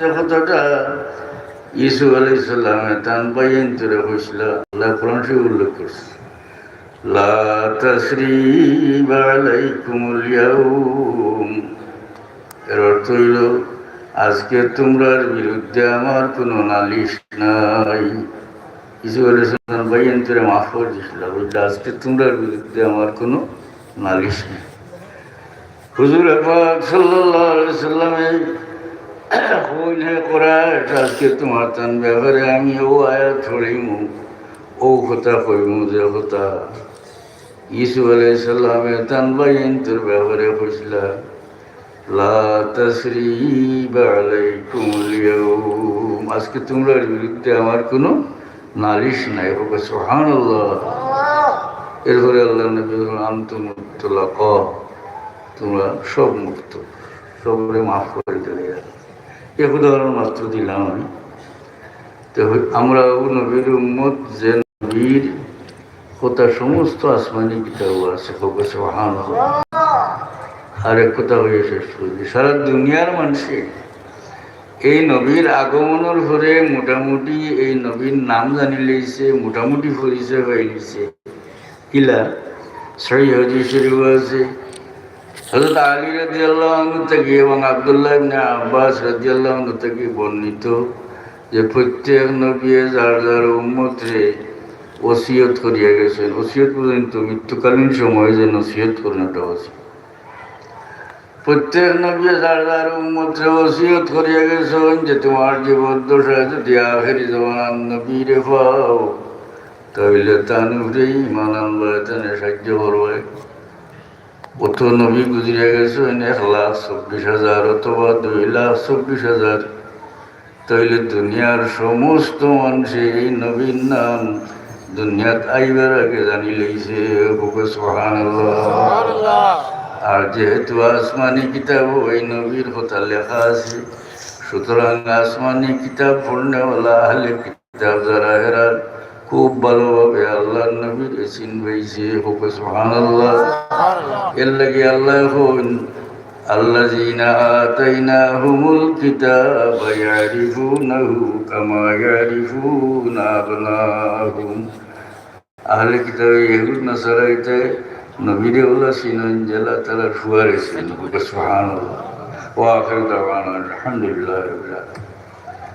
কথাটা ইসু আলাইসাল্লামে তান বাইন তুলে হয়েছিল আল্লাহ কোরআন শরীফ উল্লেখ করছে, লা তাসরিবা আলাইকুমুল ইয়াউম এর অর্থ হইল, আজকে তোমরার বিরুদ্ধে আমার কোনো নালিশ নাই ইসু আলাইসাল্লাম বাইন তুলে মাফ করে দিয়েছিল বলছে, আজকে তোমরার বিরুদ্ধে আমার কোনো নালিশ নেই হুজুর পাক সাল্লাল্লাহু আলাইহি সাল্লামে আজকে তোমার তান ব্যাপারে আমি ও আয়া ছড়িমু ও কথা কইমু যে কথা। ইসু আলাইহিস সালামে তান বাইন তোর ব্যাপারে কইছিলা লা তাসরিবা আলাইকুম আল-ইয়াউম আজকে তোমরার বিরুদ্ধে আমার কোনো নালিশ নাই হোক সুবহানাল্লাহ। এরপরে আল্লাহ নবী আন্তমুত্তলাক। তোমরা সব মুক্ত, সবরে মাফ করে দিলে এক উদাহরণ মাত্র দিলাম আমি। তো আমরা ও নবীর উম্মত, যে নবীর কথা সমস্ত আসমানি কিতাব আছে সুবহান আর এক কথা হয়ে শেষ করবি সারা দুনিয়ার মানুষে এই নবীর আগমনের পরে মোটামুটি এই নবীর নাম জানি লইছে মোটামুটি পরিচয় হয়ে গেছে। কিলা সহি হজি শরীফ আছে। হজরত আলী রাজিয়াল্লাহ থেকে এবং আবদুল্লাহ ইবনে আব্বাস রাজিয়াল্লাহ থেকে বর্ণিত যে প্রত্যেক নবী যার যার উম্মতরে ওসিয়ত করিয়া গেছেন। ওসিয়ত পর্যন্ত মৃত্যুকালীন সময়ে যে নসিহত করেন ওটা প্রত্যেক নবী যার যার উম্মতরে ওসিয়ত করিয়া গেছেন যে তোমার জীবদ্দশায় যদি আখেরি জমানার নবী রে পাও, তাহলে তানুরেই ইমান আনবা, তানে সাহায্য করবে। অত নবী গুজরে গেছেন এক লাখ চব্বিশ হাজার অথবা দুই লাখ চব্বিশ হাজার। তাইলে দুনিয়ার সমস্ত মানুষে এই নবীর নাম দুনিয়াত আইবার আগে জানি লইছে আর যেহেতু আসমানি কিতাব ওই নবীর কথা লেখা আছে। সুতরাং আসমানি কিতাব পড়নেওয়ালা আহলে কিতাব যারা এরা খুব ভালোভাবে আল্লাহ নবীর চিনবাইছে হোক সোহান আল্লাহ এর লাগে আল্লাহ হন الذين آتيناهم الكتاب يعرفونه كما يعرفون أبناءهم আহলে কিতাবে ইহুদ নাসারাইতে নবীরে ওলা সিনন জেলা তারা শুয়ারে ছিল সুবহানাল্লাহ ওয়া আখির দাওয়ানা আলহামদুলিল্লাহ রাব্বিল আলামিন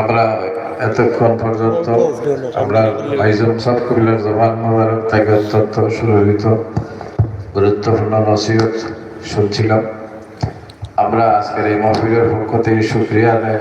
আমরা এতক্ষণ পর্যন্ত আমরা ভাইজন সব কবিলার জবান মোবারক তাকে অত্যন্ত সুরভিত গুরুত্বপূর্ণ নসিহত শুনছিলাম। আমরা আজকের এই মহফিলের পক্ষ থেকে সুক্রিয়া আদায়